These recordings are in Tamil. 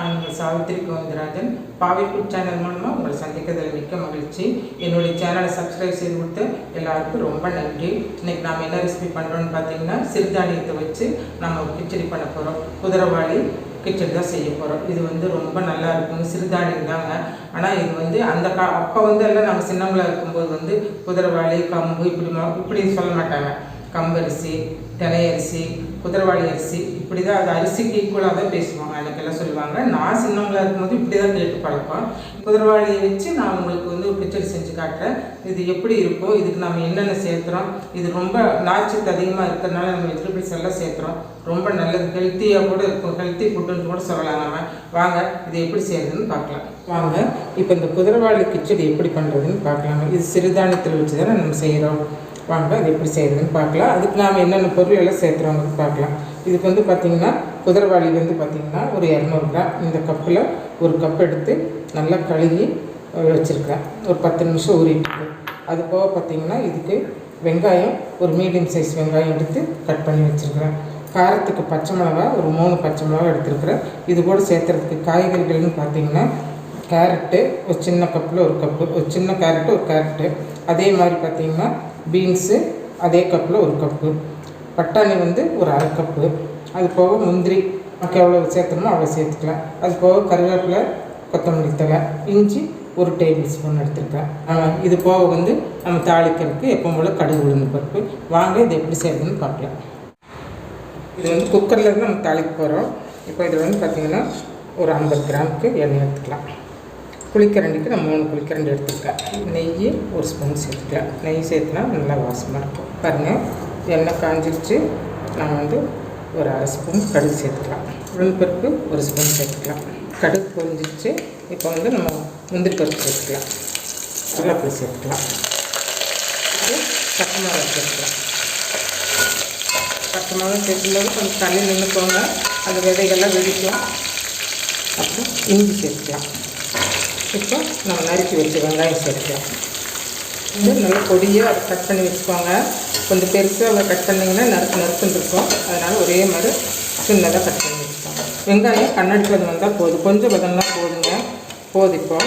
நான் உங்கள் சாவித்திரி கோவிந்தராஜன். பாவைக்குட் சேனல் மூலமாக உங்களை சந்திக்கிறதுல மிக்க மகிழ்ச்சி. என்னுடைய சேனலை சப்ஸ்கிரைப் செய்து கொடுத்து எல்லாருக்கும் ரொம்ப நன்றி. இன்றைக்கி நாம் என்ன ரெசிபி பண்ணுறோன்னு பார்த்தீங்கன்னா சிறுதானியத்தை வச்சு நம்ம கிச்சடி பண்ண போகிறோம் குதிரைவாளி கிச்சடி தான் செய்ய போகிறோம் இது வந்து ரொம்ப நல்லா இருக்கும் சிறுதானியம் தாங்க. ஆனால் இது வந்து அந்த கா அப்போ வந்து எல்லாம் நம்ம சின்னங்களாக இருக்கும்போது வந்து குதிரைவாளி கம்பு இப்படி இப்படி சொல்ல மாட்டாங்க. கம்பரிசி தினை அரிசி அரிசி இப்படி தான் அது அரிசிக்கு ஈக்குவலாக தான் பேசுவாங்க. எனக்கெல்லாம் சொல்லுவாங்க. நான் சின்னவங்களா இருக்கும்போது இப்படி தான் கேட்டு பழக்கம். குதிரவாளியை வச்சு நான் உங்களுக்கு வந்து ஒரு கிச்சடி செஞ்சு காட்டுறேன். இது எப்படி இருக்கும் இதுக்கு நம்ம என்னென்ன சேர்த்துறோம் இது ரொம்ப நார்ச்சத்து அதிகமாக இருக்கிறதுனால நம்ம வெஜிடபிள்ஸ் எல்லாம் சேர்த்துறோம் ரொம்ப நல்லது. ஹெல்த்தியாக கூட இருக்கும். ஹெல்த்தி ஃபுட்டுன்னு கூட சொல்லலாம் நம்ம. வாங்க இது எப்படி செய்யறதுன்னு பார்க்கலாம். வாங்க இப்போ இந்த குதிரவாளி கிச்சடி எப்படி பண்ணுறதுன்னு பார்க்கலாம் இது சிறுதானியத்தில் வச்சு தானே நம்ம செய்கிறோம் வாங்க அது எப்படி செய்யறதுன்னு பார்க்கலாம். அதுக்கு நாம் என்னென்ன பொருள் எல்லாம் சேர்த்துறோங்கிறது பார்க்கலாம். இதுக்கு வந்து பார்த்திங்கன்னா குதிரைவாளி வந்து பார்த்திங்கன்னா ஒரு இரநூறு கிராம் இந்த கப்பில் ஒரு கப் எடுத்து நல்லா கழுகி வச்சுருக்கேன் ஒரு பத்து நிமிஷம் ஊறிட்டு. அது போக பார்த்திங்கன்னா இதுக்கு வெங்காயம் ஒரு மீடியம் சைஸ் வெங்காயம் எடுத்து கட் பண்ணி வச்சுருக்கிறேன். காரத்துக்கு பச்சை மிளகா ஒரு மூணு பச்சை மிளகா எடுத்துருக்குறேன். இது கூட சேர்த்துறதுக்கு காய்கறிகள்னு பார்த்திங்கன்னா கேரட்டு ஒரு சின்ன கப்பில் ஒரு கப்பு ஒரு சின்ன கேரட்டு ஒரு கேரட்டு அதே மாதிரி பார்த்திங்கன்னா பீன்ஸு அதே கப்பில் ஒரு கப்பு பட்டாணி வந்து ஒரு அரை கப்பு அது போக முந்திரி நமக்கு எவ்வளோ சேர்த்தணுமோ அவ்வளோ சேர்த்துக்கலாம். அது போக கருவேப்பிலை கொத்தமல்லி தலை இஞ்சி ஒரு டேபிள் ஸ்பூன் எடுத்துருக்கேன். ஆமாம் இது போக வந்து நம்ம தாளிக்கிறதுக்கு எப்போ போல் கடுகு உளுந்து பருப்பு. வாங்க இது எப்படி செய்யறதுன்னு பார்க்கலாம். இது வந்து குக்கரில் இருந்து நம்ம தாளிக்க போகிறோம் இப்போ இதில் வந்து பார்த்திங்கன்னா ஒரு ஐம்பது கிராமுக்கு எண்ணெய் எடுத்துக்கலாம். குளிக்கரண்டிக்கு நான் மூணு குளிக்கரண்டி எடுத்துருக்கேன் நெய் ஒரு ஸ்பூன் சேர்த்துக்கலாம் நெய் சேர்த்துனா நல்லா வாசமாக இருக்கும். பாருங்கள் எண்ணெய் காஞ்சிருச்சு. நான் வந்து ஒரு அரை ஸ்பூன் கடுகு சேர்த்துக்கலாம். உளுந்தப்பருப்பு ஒரு ஸ்பூன் சேர்த்துக்கலாம். கடுகு பொரிஞ்சிச்சு இப்போ வந்து நம்ம முந்திரி பருப்பு சேர்த்துக்கலாம். கருவேப்பிலை சேர்த்துக்கலாம். பச்சை மிளகா சேர்த்துக்கலாம். பச்சை மிளகா சேர்க்கும்போது கொஞ்சம் தண்ணி நின்றுக்கோங்க அந்த விதைகள்லாம் வெடிக்கலாம் அப்புறம் இஞ்சி சேர்த்துக்கலாம். இப்போ நம்ம நறுக்கி வச்ச வெங்காயம் சேர்த்துக்கலாம். இது நல்லா பொடியாக கட் பண்ணி வச்சுக்கோங்க. கொஞ்சம் பெருசாக அதை கட் பண்ணிங்கன்னா நறுக்கு நறுக்குன்னு இருக்கும். அதனால் ஒரே மாதிரி சின்னதாக கட் பண்ணி வச்சுக்கோங்க வெங்காயம் கண்ணாடி பதம் வந்தால் போதும். கொஞ்சம் பதம்லாம் போதுங்க. போதும் இப்போ.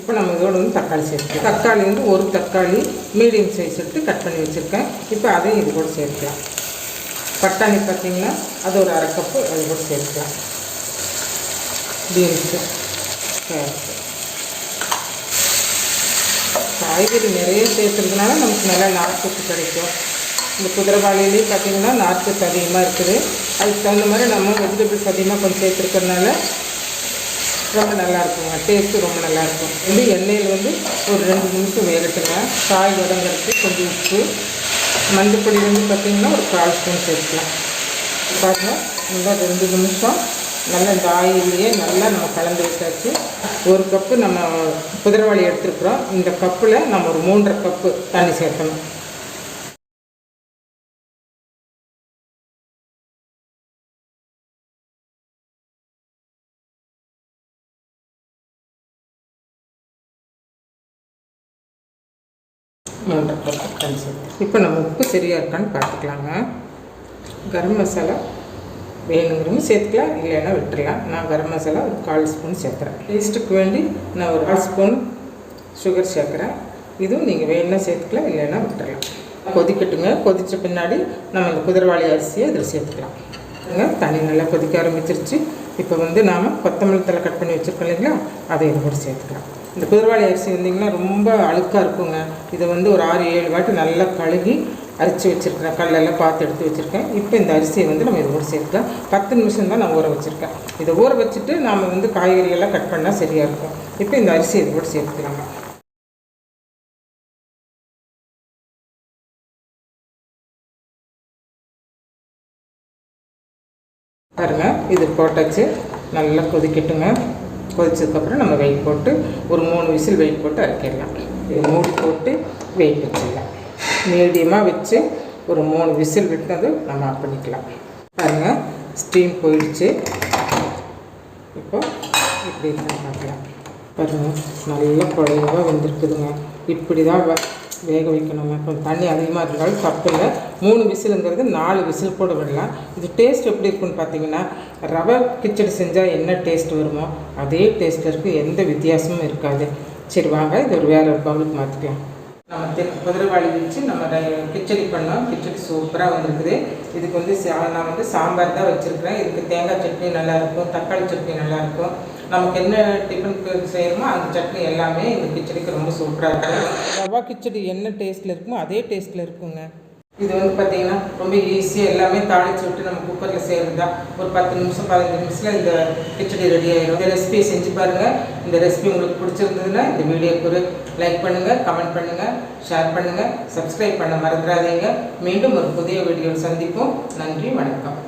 இப்போ நம்ம இதோட வந்து தக்காளி சேர்த்துக்கலாம். தக்காளி வந்து ஒரு தக்காளி மீடியம் சைஸ் எடுத்து கட் பண்ணி வச்சுருக்கேன். இப்போ அதையும் இது கூட சேர்க்கலாம் பட்டாணி பார்த்திங்கன்னா அது ஒரு அரை கப்பு அது கூட சேர்க்கலாம் பீன்ஸு. கேரட்டு காய்கறி நிறைய சேர்த்துறதுனால நமக்கு நல்லா நார்ச்சத்து கிடைக்கும். இந்த குதிரைவாளிலேயே பார்த்திங்கன்னா நார்ச்சத்து அதிகமாக இருக்குது. அதுக்கு தகுந்த மாதிரி நம்ம வெஜிடபிள்ஸ் அதிகமாக கொஞ்சம் சேர்த்துருக்கறனால ரொம்ப நல்லாயிருக்குங்க டேஸ்ட்டு ரொம்ப நல்லாயிருக்கும் வந்து எண்ணெயில் வந்து ஒரு ரெண்டு நிமிஷம் வேகட்டுங்க. காய் வதங்கிறதுக்கு கொஞ்சம் உப்பு. மஞ்சப்பொடி வந்து பார்த்திங்கன்னா ஒரு கால் ஸ்பூன் சேர்த்துக்கலாம். பாருங்கள் நல்லா ரெண்டு நிமிஷம் நல்லா இந்த ஆயிலேயே நல்லா நம்ம கலந்து வச்சாச்சு ஒரு கப்பு நம்ம குதிரைவாளி எடுத்துருக்குறோம். இந்த கப்பில் நம்ம ஒரு மூன்றரை கப்பு தண்ணி சேர்க்கணும். மூன்றரை கப்பு தண்ணி சேர்த்து. இப்போ நம்ம உப்பு சரியாக இருக்கான்னு பார்த்துக்கலாங்க. கரம் மசாலா வேணுங்கிறவங்க சேர்த்துக்கலாம் இல்லைன்னா விட்டுறலாம். நான் கரம் மசாலா ஒரு கால் ஸ்பூன் சேர்க்குறேன். டேஸ்ட்டுக்கு வேண்டி நான் ஒரு கால் ஸ்பூன் சுகர் சேர்க்குறேன். இதுவும் நீங்கள் வேணும்னா சேர்த்துக்கலாம் இல்லைன்னா விட்டுறலாம். கொதிக்கட்டுங்க. கொதித்த பின்னாடி நம்ம இந்த குதிரவாளி அரிசியை இதில் சேர்த்துக்கலாம். தண்ணி நல்லா கொதிக்க ஆரம்பிச்சிருச்சு. இப்போ வந்து நாம் கொத்தமல்லி தலை கட் பண்ணி வச்சுருக்கோம் இல்லைங்களா? அதை இது கூட சேர்த்துக்கலாம். இந்த குதிரவாளி அரிசி வந்தீங்கன்னா ரொம்ப அழுக்காக இருக்குங்க. இதை வந்து ஒரு ஆறு ஏழு வாட்டி நல்லா கழுகி அரிச்சு வச்சுருக்கேன் கல்லெல்லாம் பார்த்து எடுத்து வச்சுருக்கேன். இப்போ இந்த அரிசியை வந்து நம்ம இது கூட சேர்த்துக்கலாம் பத்து நிமிஷம் தான் நான் ஊற வச்சுருக்கேன். இதை ஊற வச்சுட்டு நாம் வந்து காய்கறியெல்லாம் கட் பண்ணால் சரியாக இருக்கும். இப்போ இந்த அரிசி இது கூட சேர்த்துக்கலாங்க. பாருங்க இது போட்டாச்சு. நல்லா கொதிக்கட்டுங்க. கொதிச்சதுக்கப்புறம் நம்ம வெயிட் போட்டு ஒரு மூணு விசில் வெயிட் போட்டு அரைக்கிடலாம். இது மூடி போட்டு வெயிட் வச்சிடலாம். மீடியமாக வச்சு ஒரு மூணு விசில் விட்டது நம்ம ஆஃப் பண்ணிக்கலாம். பாருங்கள் ஸ்டீம் போயிடுச்சு. இப்போ இப்படி இருக்குன்னு பார்க்கலாம். பாருங்கள் நல்லா குழைவாக வெந்திருக்குதுங்க. இப்படி தான் வேக வைக்கணுங்க. கொஞ்சம் தண்ணி அதிகமாக இருந்தாலும் தப்பு இல்லை மூணு விசிலுங்கிறது நாலு விசில் கூட விடலாம். இது டேஸ்ட் எப்படி இருக்குன்னு பார்த்தீங்கன்னா ரவை கிச்சடி செஞ்சால் என்ன டேஸ்ட் வருமோ அதே டேஸ்ட்டில் இருக்குது எந்த வித்தியாசமும் இருக்காது. சரி வாங்க இது ஒரு வேறு ஒரு பவுலுக்கு மாற்றிக்கலாம் நம்ம குதிரைவாளி வச்சு நம்ம கிச்சடி பண்ணோம் கிச்சடி சூப்பராக வந்திருக்குது. இதுக்கு வந்து சா- நான் வந்து சாம்பார் தான் வச்சுருக்கிறேன். இதுக்கு தேங்காய் சட்னி நல்லாயிருக்கும். தக்காளி சட்னி நல்லாயிருக்கும். நமக்கு என்ன டிஃபனுக்கு செய்யணுமோ அந்த சட்னி எல்லாமே இந்த கிச்சடிக்கு ரொம்ப சூப்பராக இருக்கும். ரவா கிச்சடி என்ன டேஸ்ட்டில் இருக்குமோ அதே டேஸ்ட்டில் இருக்குங்க. இது வந்து பார்த்தீங்கன்னா ரொம்ப ஈஸியாக எல்லாமே தாளிச்சு விட்டு நம்ம குக்கரில் செய்கிறது தான் ஒரு பத்து நிமிஷம் பதினஞ்சு நிமிஷத்தில் இந்த கிச்சடி ரெடி ஆயிடும் இந்த ரெசிபியை செஞ்சு பாருங்கள் இந்த ரெசிபி உங்களுக்கு பிடிச்சிருந்ததுன்னா இந்த வீடியோக்கு ஒரு லைக் பண்ணுங்கள் கமெண்ட் பண்ணுங்கள் ஷேர் பண்ணுங்கள் சப்ஸ்கிரைப் பண்ண மறந்துடாதீங்க. மீண்டும் ஒரு புதிய வீடியோவில் சந்திப்போம். நன்றி வணக்கம்.